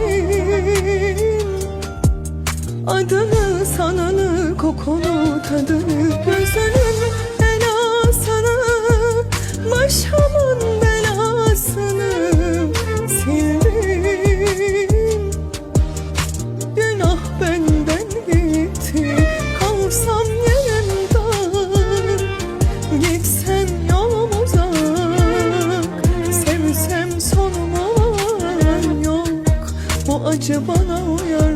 bildim Adını sananı kokunu tadını Gözünün belasını Maşamın belasını Sildim. Günah benden gitti Kalsam yerimden Gitsem acı bana uyar